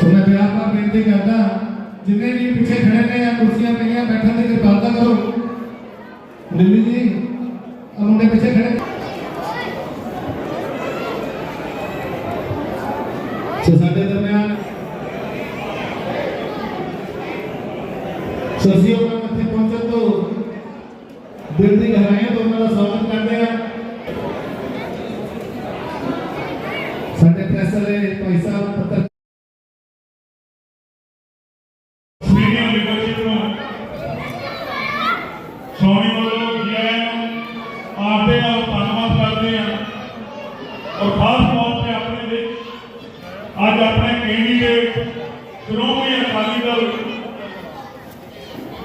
ਸੋ ਮੈਂ ਪਿਆਰ ਨਾਲ ਬੇਨਤੀ ਕਰਦਾ ਜਿੰਨੇ ਵੀ ਪਿੱਛੇ ਖੜੇ ਨੇ ਜਾਂ ਕੁਰਸੀਆਂ ਪਈਆਂ ਬੈਠਣ ਦੀ ਕਿਰਪਾਲਤਾ ਕਰੋ ਦਿੱਲੀ ਜੀ ਆ ਮੁੰਡੇ ਪਿੱਛੇ ਖੜੇ ਸੋ ਸਾਡੇ ਦਰਮਿਆਨ ਸਸੀਓ ਦਾ ਮੱਥੇ ਪਹੁੰਚਣ ਤੋਂ ਦਿਲ ਦੀ ਗਹਿਰਾਈਆਂ ਤੋਂ ਉਹਨਾਂ ਦਾ ਸਵਾਗਤ ਕਰਦੇ ਆ ਸਾਡੇ ਪ੍ਰੈਸ ਵਾਲੇ ਭਾਈ ਸ਼੍ਰੋਮਣੀ ਅਕਾਲੀ ਦਲ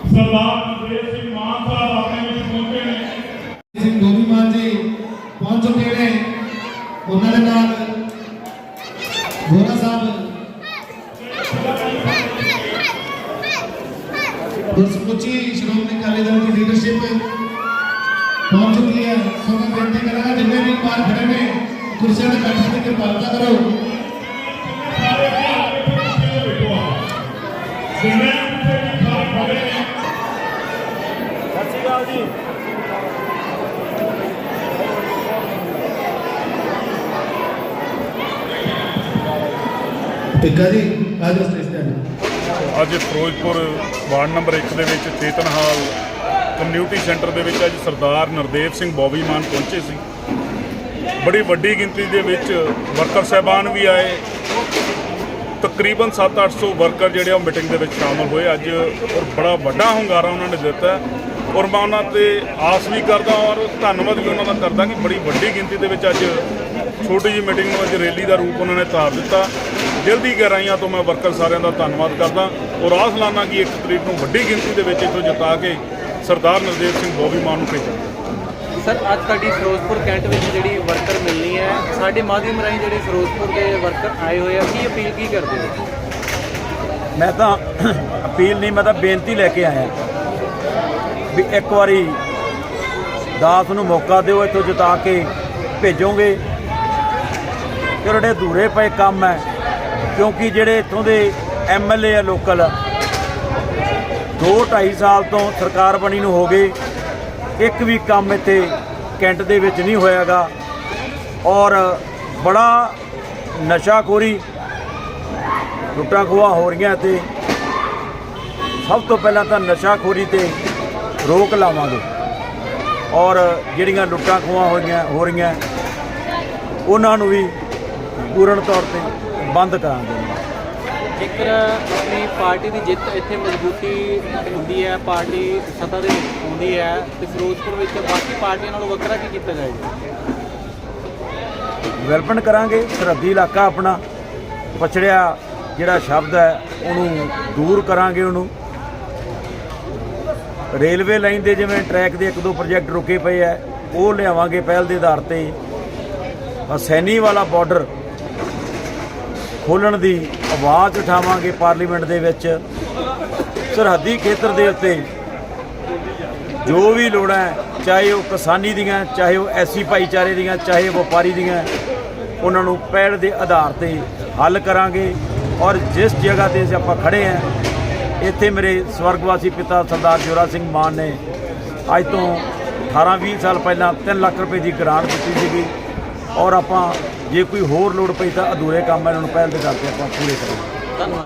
ਸਰਦਾਰ ਨਰਦੇਵ ਸਿੰਘ ਮਾਨ ਸਾਹਿਬ ਆਪਣੇ ਵਿੱਚ ਪਹੁੰਚੇ ਨੇ ਸਿੰਘ ਗੋਬੀ ਮਾਨ ਜੀ ਪਹੁੰਚ ਚੁੱਕੇ ਨੇ ਉਹਨਾਂ ਦੇ ਨਾਲ ਗੋਰਾ ਸਾਹਿਬ ਗੁਰਸਮੁੱਚੀ ਸ਼੍ਰੋਮਣੀ ਅਕਾਲੀ ਦਲ ਦੀ ਲੀਡਰਸ਼ਿਪ ਪਹੁੰਚ ਚੁੱਕੀ ਹੈ ਸੋ ਮੈਂ ਬੇਨਤੀ ਕਰਾਂਗਾ ਜਿੰਨੇ ਵੀ ਬਾਹਰ ਖੜੇ ਨੇ ਕੁਰਸੀਆਂ ਤੇ ਬੈਠਣ ਦੀ ਕਿਰਪਾਲਤਾ ਕਰੋ ਸਾਰੇ ਧਿਆਨ ਵਿੱਚ ਪਿੱਛੇ ਬੈਠੋ ਆ ਜਿੰਨੇ ਪਿੱਛੇ ਵੀ ਸਾਰੇ ਖੜੇ ਨੇ ਟਿੱਕਾ ਜੀ ਆਜੋ ਸਟੇਜ ਤੇ ਅੱਜ ਫਿਰੋਜ਼ਪੁਰ ਵਾਰਡ ਨੰਬਰ 1 ਦੇ ਵਿੱਚ ਚੇਤਨ ਹਾਲ ਕਮਿਊਨਿਟੀ ਸੈਂਟਰ ਦੇ ਵਿੱਚ ਅੱਜ ਸਰਦਾਰ ਨਰਦੇਵ ਸਿੰਘ ਬੋਬੀ ਮਾਨ ਪਹੁੰਚੇ ਸੀ। ਬੜੀ ਵੱਡੀ ਗਿਣਤੀ ਦੇ ਵਿੱਚ ਵਰਕਰ ਸਹਿਬਾਨ ਵੀ ਆਏ। ਤਕਰੀਬਨ 7-800 ਵਰਕਰ ਜਿਹੜੇ ਆ ਉਹ ਮੀਟਿੰਗ ਦੇ ਵਿੱਚ ਸ਼ਾਮਲ ਹੋਏ। ਅੱਜ ਔਰ ਬੜਾ ਵੱਡਾ ਹੁੰਗਾਰਾ ਉਹਨਾਂ ਨੇ ਦਿੱਤਾ। ਔਰ ਮੈਂ ਉਹਨਾਂ ਤੇ ਆਸ ਵੀ ਕਰਦਾ ਔਰ ਧੰਨਵਾਦ ਵੀ ਉਹਨਾਂ ਦਾ ਕਰਦਾ ਕਿ ਬੜੀ ਵੱਡੀ ਗਿਣਤੀ ਦੇ ਵਿੱਚ ਅੱਜ ਛੋਟੀ ਜਿਹੀ ਮੀਟਿੰਗ ਨੂੰ ਅੱਜ ਰੈਲੀ ਦਾ ਰੂਪ ਉਹਨਾਂ ਨੇ ਧਾਰ ਦਿੱਤਾ। ਦਿਲ ਦੀ ਗਹਿਰਾਈਆਂ ਤੋਂ ਮੈਂ ਵਰਕਰ ਸਾਰਿਆਂ ਦਾ ਧੰਨਵਾਦ ਕਰਦਾ ਔਰ ਆਸ ਲਾਨਾ ਕਿ ਇੱਕ ਤਰੀਕ ਨੂੰ ਵੱਡੀ ਗਿਣਤੀ ਦੇ ਵਿੱਚ ਇੱਥੋਂ ਜਿਤਾ ਕੇ ਸਰਦਾਰ ਨਰਦੇਵ ਸਿੰਘ ਬੋਬੀ ਮਾਨ ਨੂੰ ਭੇਜਾਂਗੇ। ਸਰ ਅੱਜ ਤੁਹਾਡੀ ਫਿਰੋਜ਼ਪੁਰ ਕੈਂਟ ਵਿੱਚ ਜਿਹੜੀ ਵਰਕਰ ਮਿਲਣੀ ਹੈ ਸਾਡੇ ਮਾਧਿਅਮ ਰਾਹੀਂ ਜਿਹੜੇ ਫਿਰੋਜ਼ਪੁਰ ਦੇ ਵਰਕਰ ਆਏ ਹੋਏ ਆ ਕੀ ਅਪੀਲ ਕੀ ਕਰਦੇ ਹੋ? ਮੈਂ ਤਾਂ ਅਪੀਲ ਨਹੀਂ ਮੈਂ ਤਾਂ ਬੇਨਤੀ ਲੈ ਕੇ ਆਇਆ। ਵੀ ਇੱਕ ਵਾਰੀ ਦਾਸ ਨੂੰ ਮੌਕਾ ਦਿਓ ਇੱਥੋਂ ਜਿਤਾ ਕੇ ਭੇਜੋਗੇ। ਜਿਹੜੇ ਅਧੂਰੇ ਪਏ ਕੰਮ ਹੈ, ਕਿਉਂਕਿ ਜਿਹੜੇ ਇੱਥੋਂ ਦੇ ਐਮਐਲਏ ਆ ਲੋਕਲ 2.5 ਸਾਲ ਤੋਂ ਸਰਕਾਰ ਬਣੀ ਨੂੰ ਹੋ ਗਏ। ਇੱਕ ਵੀ ਕੰਮ ਇੱਥੇ ਕੈਂਟ ਦੇ ਵਿੱਚ ਨਹੀਂ ਹੋਇਆਗਾ। ਔਰ ਬੜਾ ਨਸ਼ਾਖੋਰੀ ਲੁੱਟਾਂ ਖੋਹਾਂ ਹੋ ਰਹੀਆਂ ਤੇ ਸਭ ਤੋਂ ਪਹਿਲਾਂ ਤਾਂ ਨਸ਼ਾਖੋਰੀ ਤੇ ਰੋਕ ਲਾਵਾਂਗੇ। ਔਰ ਜਿਹੜੀਆਂ ਲੁੱਟਾਂ ਖੋਹਾਂ ਹੋਈਆਂ ਹੋ ਰਹੀਆਂ ਉਹਨਾਂ ਨੂੰ ਵੀ ਪੂਰਨ ਤੌਰ ਤੇ ਬੰਦ ਕਰਾਂਗੇ। ਜੇਕਰ ਆਪਣੀ ਪਾਰਟੀ ਦੀ ਜਿੱਤ ਇੱਥੇ ਮਜ਼ਬੂਤੀ ਹੁੰਦੀ ਹੈ ਪਾਰਟੀ ਸੱਤਾ ਦੇ ਵਿੱਚ ਆਉਂਦੀ ਹੈ ਤੇ ਫਿਰੋਜ਼ਪੁਰ ਵਿੱਚ ਬਾਕੀ ਪਾਰਟੀਆਂ ਨਾਲੋਂ ਵੱਖਰਾ ਕੀ ਕੀਤਾ ਜਾਏਗਾ ਡਿਵੈਲਪਮੈਂਟ ਕਰਾਂਗੇ ਸਰਹੱਦੀ ਇਲਾਕਾ ਆਪਣਾ ਪਛੜਿਆ ਜਿਹੜਾ ਸ਼ਬਦ ਹੈ ਉਹਨੂੰ ਦੂਰ ਕਰਾਂਗੇ ਉਹਨੂੰ। ਰੇਲਵੇ ਲਾਈਨ ਦੇ ਜਿਵੇਂ ਟਰੈਕ ਦੇ ਇੱਕ ਦੋ ਪ੍ਰੋਜੈਕਟ ਰੁਕੇ ਪਏ ਐ ਉਹ ਲਿਆਵਾਂਗੇ ਪਹਿਲ ਦੇ ਆਧਾਰ ਤੇ ਆਹ ਸੈਣੀ ਵਾਲਾ ਬਾਰਡਰ ਖੋਲਣ ਦੀ ਆਵਾਜ਼ ਉਠਾਵਾਂਗੇ ਪਾਰਲੀਮੈਂਟ ਦੇ ਵਿੱਚ। ਸਰਹੱਦੀ ਖੇਤਰ ਦੇ ਉੱਤੇ ਜੋ ਵੀ ਲੋੜਾਂ ਹੈ, ਚਾਹੇ ਉਹ ਕਿਸਾਨੀ ਦੀਆਂ, ਚਾਹੇ ਉਹ ਐਸੀ ਭਾਈਚਾਰੇ ਦੀਆਂ, ਚਾਹੇ ਵਪਾਰੀ ਦੀਆਂ, ਉਹਨਾਂ ਨੂੰ ਪਹਿਲ ਦੇ ਆਧਾਰ ਤੇ ਹੱਲ ਕਰਾਂਗੇ। ਔਰ ਜਿਸ ਜਗ੍ਹਾ ਤੇ ਅਸੀਂ ਆਪਾਂ ਖੜੇ ਆਂ ਇੱਥੇ ਮੇਰੇ ਸਵਰਗਵਾਸੀ ਪਿਤਾ ਸਰਦਾਰ ਜੋਰਾ ਸਿੰਘ ਮਾਨ ਨੇ ਅੱਜ ਤੋਂ 18-20 ਸਾਲ ਪਹਿਲਾਂ 3 ਲੱਖ ਰੁਪਏ ਦੀ ਗ੍ਰਾਂਟ ਦਿੱਤੀ ਸੀਗੀ। ਔਰ ਆਪਾਂ ਜੇ ਕੋਈ ਹੋਰ ਲੋੜ ਪਈ ਤਾਂ ਅਧੂਰੇ ਕੰਮ ਇਹਨਾਂ ਨੂੰ ਪਹਿਲ ਦੇ ਕਰਕੇ ਆਪਾਂ ਪੂਰੇ ਕਰਾਂਗੇ। ਧੰਨਵਾਦ।